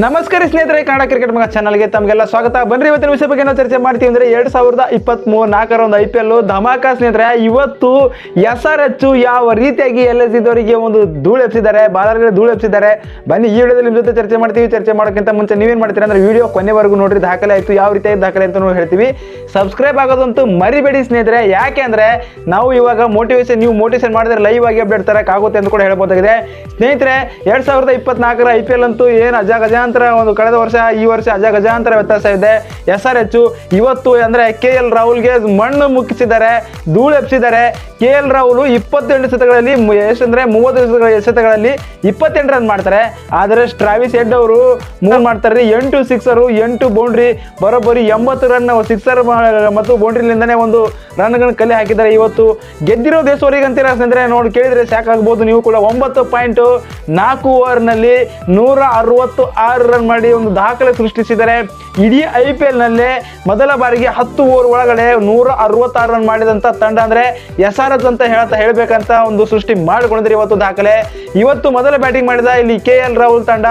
ನಮಸ್ಕಾರ ಸ್ನೇಹಿತರೆ, ಕನ್ನಡ ಕ್ರಿಕೆಟ್ ಮಗ ಚಾನಲ್ಗೆ ತಮಗೆಲ್ಲ ಸ್ವಾಗತ. ಬನ್ನಿ ಇವತ್ತಿನ ವಿಷಯ ಬಗ್ಗೆ ನಾವು ಚರ್ಚೆ ಮಾಡ್ತೀವಿ ಅಂದ್ರೆ ಎರಡು ಸಾವಿರದ ಇಪ್ಪತ್ತ್ ಮೂರು ನಾಲ್ಕರ ಒಂದು ಐ ಪಿ ಎಲ್ ಧಮಾಕ ಸ್ನೇಹಿತರೆ, ಇವತ್ತು ಎಸ್ ಆರ್ ಎಚ್ ಯಾವ ರೀತಿಯಾಗಿ ಎಲ್ ಎಸ್ ಇದ್ದವರಿಗೆ ಒಂದು ಧೂಳು ಎಪ್ಸಿದ್ದಾರೆ ಬಾಲರ್ಗಳಿಗೆ ಧೂಳು ಎಪ್ಸಿದ್ದಾರೆ ಬನ್ನಿ ಈ ವಿಡಿಯೋದಲ್ಲಿ ನಿಮ್ಮ ಜೊತೆ ಚರ್ಚೆ ಮಾಡ್ತೀವಿ. ಚರ್ಚೆ ಮಾಡೋಕ್ಕಿಂತ ಮುಂಚೆ ನೀವೇನು ಮಾಡ್ತೀರಾ ಅಂದ್ರೆ ವಿಡಿಯೋ ಕೊನೆವರೆಗೂ ನೋಡ್ರಿ, ದಾಖಲೆ ಆಯಿತು, ಯಾವ ರೀತಿಯಾಗಿ ದಾಖಲೆ ಅಂತ ನಾವು ಹೇಳ್ತೀವಿ. ಸಬ್ಸ್ಕ್ರೈಬ್ ಆಗೋದಂತೂ ಮರಿಬೇಡಿ ಸ್ನೇಹಿತರೆ, ಯಾಕೆ ಅಂದ್ರೆ ನಾವು ಇವಾಗ ಮೋಟಿವೇಶನ್ ನೀವು ಮೋಟಿವೇಶನ್ ಮಾಡಿದ್ರೆ ಲೈವ್ ಆಗಿ ಅಪ್ಡೇಟ್ ತರಕ್ಕಾಗುತ್ತೆ ಅಂತ ಕೂಡ ಹೇಳ್ಬೋದಾಗಿದೆ. ಸ್ನೇಹಿತರೆ, ಎರಡು ಸಾವಿರದ ಇಪ್ಪತ್ನಾಲ್ಕರ ಐ ಪಿ ಎಲ್ ಅಂತೂ ಏನು ಅಜ ಗಜಾಂತರ ಒಂದು ಕಳೆದ ವರ್ಷ ಈ ವರ್ಷ ಅಜ ಗಜಾಂತರ ವ್ಯತ್ಯಾಸ ಇದೆ. ಎಸ್ ಆರ್ ಎಚ್ ಇವತ್ತು ಅಂದ್ರೆ ಕೆ ಎಲ್ ರಾಹುಲ್ಗೆ ಮಣ್ಣು ಮುಕ್ಕಿಸಿದ್ದಾರೆ ಧೂಳು ಎಪ್ಸಿದ್ದಾರೆ ಕೆ ಎಲ್ ರಾಹುಲ್ ಇಪ್ಪತ್ತೆಂಟು ಶತಕಗಳಲ್ಲಿ ಎಸ್ ಎಷ್ಟಂದ್ರೆ ಮೂವತ್ತು ಶತಕ- ಶತಕಗಳಲ್ಲಿ ಇಪ್ಪತ್ತೆಂಟು ರನ್ ಮಾಡ್ತಾರೆ. ಆದರೆ ಸ್ಟ್ರಾವಿಸ್ ಹೆಡ್ ಅವರು ಮೂವ್ ಮಾಡ್ತಾರೆ ಎಂಟು ಸಿಕ್ಸರು ಎಂಟು ಬೌಂಡ್ರಿ ಬರೋಬ್ಬರಿ ಎಂಬತ್ತು ರನ್ ಸಿಕ್ಸರ್ ಮತ್ತು ಬೌಂಡ್ರಿಲಿಂದನೇ ಒಂದು ರನ್ಗಳನ್ನ ಕಲೆ ಹಾಕಿದ್ದಾರೆ ಇವತ್ತು. ಗೆದ್ದಿರೋ ದೇಶವರಿಗೆ ಅಂತೀರ ಅಂದ್ರೆ ನೋಡಿ ಕೇಳಿದ್ರೆ ಸಾಕಾಗ್ಬೋದು. ನೀವು ಕೂಡ ಒಂಬತ್ತು ಪಾಯಿಂಟ್ ನಾಲ್ಕು ಓವರ್ನಲ್ಲಿ ನೂರ ಅರವತ್ತು ಆರು ರನ್ ಮಾಡಿ ಒಂದು ದಾಖಲೆ ಸೃಷ್ಟಿಸಿದರೆ ಇಡೀ ಐ ಪಿ ಎಲ್ನಲ್ಲೇ ಮೊದಲ ಬಾರಿಗೆ ಹತ್ತು ಓವರ್ ಒಳಗಡೆ ನೂರ ಅರವತ್ತಾರು ರನ್ ಮಾಡಿದಂಥ ತಂಡ ಅಂದರೆ ಎಸ್ ಆರ್ ಎಸ್ ಅಂತ ಹೇಳ್ತಾ ಹೇಳಬೇಕಂತ ಒಂದು ಸೃಷ್ಟಿ ಮಾಡಿಕೊಂಡಿದ್ರೆ ಇವತ್ತು ದಾಖಲೆ. ಇವತ್ತು ಮೊದಲ ಬ್ಯಾಟಿಂಗ್ ಮಾಡಿದ ಇಲ್ಲಿ ಕೆ ಎಲ್ ರಾಹುಲ್ ತಂಡ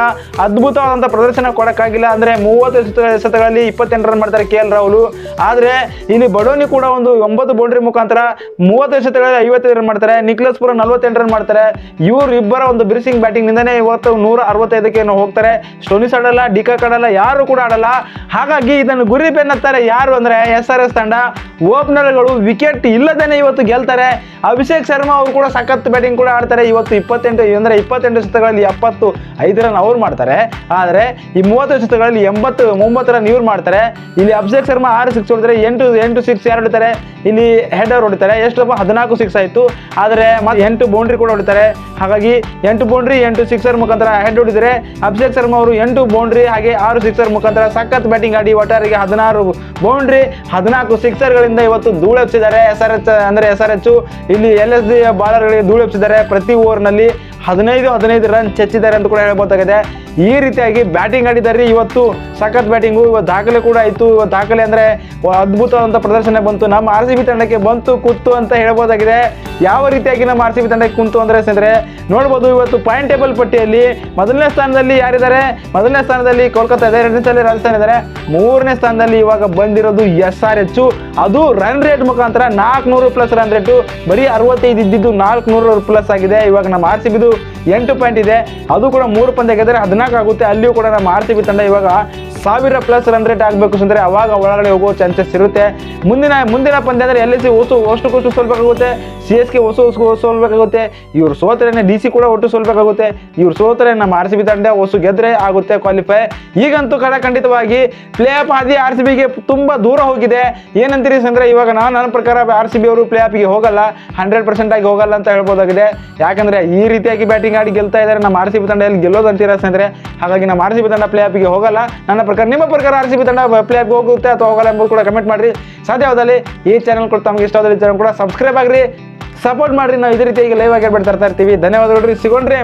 ಅದ್ಭುತವಾದಂಥ ಪ್ರದರ್ಶನ ಕೊಡೋಕ್ಕಾಗಿಲ್ಲ ಅಂದರೆ ಮೂವತ್ತು ಶತಗಳಲ್ಲಿ ಇಪ್ಪತ್ತೆಂಟು ರನ್ ಮಾಡ್ತಾರೆ ಕೆ ಎಲ್ ರಾಹುಲ್. ಆದರೆ ಇಲ್ಲಿ ಬಡೋನಿ ಕೂಡ ಒಂದು ಒಂಬತ್ತು ಬೌಂಡ್ರಿ ಮುಖಾಂತರ ಮೂವತ್ತು ಶತಕಗಳಲ್ಲಿ ಐವತ್ತೈದು ರನ್ ಮಾಡ್ತಾರೆ. ನಿಕ್ಲಸ್ ಪುರ ನಲ್ವತ್ತೆಂಟು ರನ್ ಮಾಡ್ತಾರೆ. ಇವರು ಇಬ್ಬರ ಒಂದು ಬ್ರಿಸಿಂಗ್ ಬ್ಯಾಟಿಂಗ್ ನಿಂದನೇ ಇವತ್ತು ನೂರ ಅರವತ್ತೈದಕ್ಕೆ ಹೋಗ್ತಾರೆ. ಸ್ಟೋನಿಸ್ ಆಡಲ್ಲ ಡಿಕಾ ಆಡಲ್ಲ ಯಾರು ಕೂಡ ಆಡಲ್ಲ. ಹಾಗಾಗಿ ಇದನ್ನು ಗುರಿ ಬೆನ್ನತ್ತಾರೆ ಯಾರು ಅಂದ್ರೆ ಎಸ್ ಆರ್ ಎಸ್ ತಂಡ. ಓಪನರ್ಗಳು ವಿಕೆಟ್ ಇಲ್ಲದೇನೆ ಇವತ್ತು ಗೆಲ್ತಾರೆ. ಅಭಿಷೇಕ್ ಶರ್ಮಾ ಅವರು ಕೂಡ ಸಖತ್ ಬ್ಯಾಟಿಂಗ್ ಕೂಡ ಆಡ್ತಾರೆ. ಇವತ್ತು ಇಪ್ಪತ್ತೆಂಟು, ಅಂದ್ರೆ ಇಪ್ಪತ್ತೆಂಟು ಶತಕಗಳಲ್ಲಿ ಎಪ್ಪತ್ತು ಐದು ರನ್ ಅವ್ರು ಮಾಡ್ತಾರೆ. ಆದರೆ ಈ ಮೂವತ್ತು ಶತಕಗಳಲ್ಲಿ ಎಂಬತ್ತು ಒಂಬತ್ತು ರನ್ ಇವ್ರು ಮಾಡ್ತಾರೆ. ಇಲ್ಲಿ ಅಭಿಷೇಕ್ ಶರ್ಮಾ ಆರು ಸಿಕ್ಸ್ ಹೊಡಿತಾರೆ, ಎಂಟು ಎಂಟು ಸಿಕ್ಸ್ ಯಾರು ಹೊಡಿತಾರೆ. ಇಲ್ಲಿ ಹೆಡರ್ ಹೊಡಿತಾರೆ. ಎಷ್ಟಪ್ಪ? ಹದಿನಾಲ್ಕು ಸಿಕ್ಸ್ ಆಯಿತು. ಆದರೆ ಮತ್ತೆ ಎಂಟು ಬೌಂಡ್ರಿ ಕೂಡ ಹೊಡಿತಾರೆ. ಹಾಗಾಗಿ ಎಂಟು ಬೌಂಡ್ರಿ ಎಂಟು ಸಿಕ್ಸರ್ ಮುಖಾಂತರ ಹೆಡ್ ಹೊಡಿದರೆ ಅಭಿಷೇಕ್ ಶರ್ಮಾ ಅವರು ಎಂಟು ಬೌಂಡ್ರಿ ಹಾಗೆ ಆರು ಸಿಕ್ಸರ್ ಮುಖಾಂತರ ಸಖತ್ ಬ್ಯಾಟಿಂಗ್ ಆಡಿ ಒಟ್ಟಾರಿಗೆ ಹದಿನಾರು ಬೌಂಡ್ರಿ. ಹದಿನಾಲ್ಕು ಸಿಕ್ಸರ್ಗಳಿಂದ ಇವತ್ತು ಧೂಳೆಪ್ಸಿದ್ದಾರೆ ಎಸ್ ಆರ್ ಎಚ್ ಅಂದರೆ ಎಸ್ ಆರ್ ಎಚ್ ಇಲ್ಲಿ ಎಲ್ ಎಸ್ ಡಿ ಬಾಲರ್ಗಳಿಗೆ ಧೂಳೆಪ್ಸಿದ್ದಾರೆ ಪ್ರತಿ ಓವರ್ನಲ್ಲಿ ಹದಿನೈದು ಹದಿನೈದು ರನ್ ಚೆಚ್ಚಿದ್ದಾರೆ ಅಂತ ಕೂಡ ಹೇಳ್ಬೋದಾಗಿದೆ. ಈ ರೀತಿಯಾಗಿ ಬ್ಯಾಟಿಂಗ್ ಆಡಿದ್ದಾರೆ ಇವತ್ತು ಸಖತ್ ಬ್ಯಾಟಿಂಗು, ಇವತ್ತು ದಾಖಲೆ ಕೂಡ ಆಯಿತು. ಇವತ್ತು ದಾಖಲೆ ಅಂದರೆ ಅದ್ಭುತವಾದಂಥ ಪ್ರದರ್ಶನ ಬಂತು. ನಮ್ಮ ಆರ್ ಸಿ ಬಿ ತಂಡಕ್ಕೆ ಬಂತು ಕೂತು ಅಂತ ಹೇಳ್ಬೋದಾಗಿದೆ. ಯಾವ ರೀತಿಯಾಗಿ ನಮ್ಮ ಆರ್ ಸಿ ಬಿ ತಂಡಕ್ಕೆ ಕುಂತು ಅಂದರೆ ಸ್ನೇಹಿತರೆ, ನೋಡ್ಬೋದು ಇವತ್ತು ಪಾಯಿಂಟ್ ಟೇಬಲ್ ಪಟ್ಟಿಯಲ್ಲಿ ಮೊದಲನೇ ಸ್ಥಾನದಲ್ಲಿ ಯಾರಿದ್ದಾರೆ? ಮೊದಲನೇ ಸ್ಥಾನದಲ್ಲಿ ಕೋಲ್ಕತ್ತಾ ಇದೆ. ಎರಡನೇ ಸ್ಥಾನದಲ್ಲಿ ರಾಜಸ್ಥಾನ ಇದ್ದಾರೆ. ಮೂರನೇ ಸ್ಥಾನದಲ್ಲಿ ಇವಾಗ ಬಂದಿರೋದು ಎಸ್ ಆರ್ ಎಚ್. ಅದು ರನ್ ರೇಟ್ ಮುಖಾಂತರ ನಾಲ್ಕುನೂರು ಪ್ಲಸ್ ರನ್ ರೇಟು ಬರೀ ಅರವತ್ತೈದು ಇದ್ದಿದ್ದು ನಾಲ್ಕುನೂರು ಪ್ಲಸ್ ಆಗಿದೆ. ಇವಾಗ ನಮ್ಮ ಆರ್ ಸಿ ಬಿದು ಎಂಟು ಪಾಯಿಂಟ್ ಇದೆ. ಅದು ಕೂಡ ಮೂರು ಪಂದ್ಯ ಗೆದ್ದರೆ ಹದಿನಾಲ್ಕು ಆಗುತ್ತೆ. ಅಲ್ಲಿಯೂ ಕೂಡ ನಮ್ಮ ಆರ್ ಸಿ ಬಿ ತಂಡ ಇವಾಗ ಸಾವಿರ ಪ್ಲಸ್ ರನ್ ರೇಟ್ ಆಗಬೇಕು ಅಂದರೆ ಅವಾಗ ಒಳಗಡೆ ಹೋಗೋ ಚಾನ್ಸಸ್ ಇರುತ್ತೆ. ಮುಂದಿನ ಮುಂದಿನ ಪಂದ್ಯ ಅಂದರೆ ಎಲ್ ಸಿ ಹೊಸು ಕೊಷ್ಟು ಸೋಲ್ಬೇಕಾಗುತ್ತೆ. ಸಿ ಎಸ್ ಕೆ ಹೊಸು ಸೋಲ್ಬೇಕಾಗುತ್ತೆ. ಇವ್ರು ಸೋತ್ರೆ ಡಿ ಸಿ ಕೂಡ ಒಟ್ಟು ಸೋಲ್ಬೇಕಾಗುತ್ತೆ. ಇವ್ರು ಸೋತ್ರೆ ನಮ್ಮ ಆರ್ ಸಿ ಬಿ ತಂಡ ಹೊಸು ಗೆದ್ರೆ ಆಗುತ್ತೆ ಕ್ವಾಲಿಫೈ ಈಗಂತೂ ಕಡ ಖಂಡಿತವಾಗಿ ಪ್ಲೇ ಆಫ್ ಆದಿ ಆರ್ ಸಿ ಬಿಗೆ ತುಂಬ ದೂರ ಹೋಗಿದೆ. ಏನಂತೀರಿ ಅಂದರೆ ಇವಾಗ ನಾನು ನನ್ನ ಪ್ರಕಾರ ಆರ್ ಸಿ ಬಿ ಅವರು ಪ್ಲೇ ಆಫ್ಗೆ ಹೋಗಲ್ಲ. ಹಂಡ್ರೆಡ್ ಪರ್ಸೆಂಟ್ ಆಗಿ ಹೋಗಲ್ಲ ಅಂತ ಹೇಳ್ಬೋದಾಗಿದೆ. ಯಾಕಂದ್ರೆ ಈ ರೀತಿಯಾಗಿ ಬ್ಯಾಟಿಂಗ್ ಆಡಿ ಗೆಲ್ತಾ ಇದ್ದಾರೆ ನಮ್ಮ ಆರ್ ಸಿ ಬಿ ತಂಡ. ಎಲ್ಲಿ ಗೆಲ್ಲೋದು ಅಂತೀರಾ ಸ್ನೇಹಿತರೆ ಹಾಗಾಗಿ ನಮ್ಮ ಆರ್ ಸಿ ಬಿ ತಂಡ ಪ್ಲೇ ಆಫ್ಗೆ ಹೋಗಲ್ಲ. ನನ್ನ ಪ್ರಕಾರ ನಿಮ್ಮ ಪ್ರಕಾರ ಆರ್ ಸಿ ಬಿ ತಂಡ ಪ್ಲೇ ಆಫ್ಗೆ ಹೋಗುತ್ತೆ ಅಥವಾ ಹೋಗಲ್ಲ ಎಂಬುದು ಕೂಡ ಕಮೆಂಟ್ ಮಾಡಿರಿ. ಸಾಧ್ಯವಾದಲ್ಲಿ ಈ ಚಾನಲ್ ಕೂಡ ತಮಗೆ ಇಷ್ಟವಾದಲ್ಲಿ ಚಾನಲ್ ಕೂಡ ಸಬ್ಸ್ಕ್ರೈಬ್ ಆಗ್ರಿ. ಸಪೋರ್ಟ್ ಮಾಡ್ರಿ. ನಾವು ಇದೇ ರೀತಿಯಾಗಿ ಲೈವ್ ಆಗಿ ಬಿಡ್ತಾ ಇರ್ತೀವಿ. ಧನ್ಯವಾದಗಳು ಸಿಗೋಣ್ರಿ.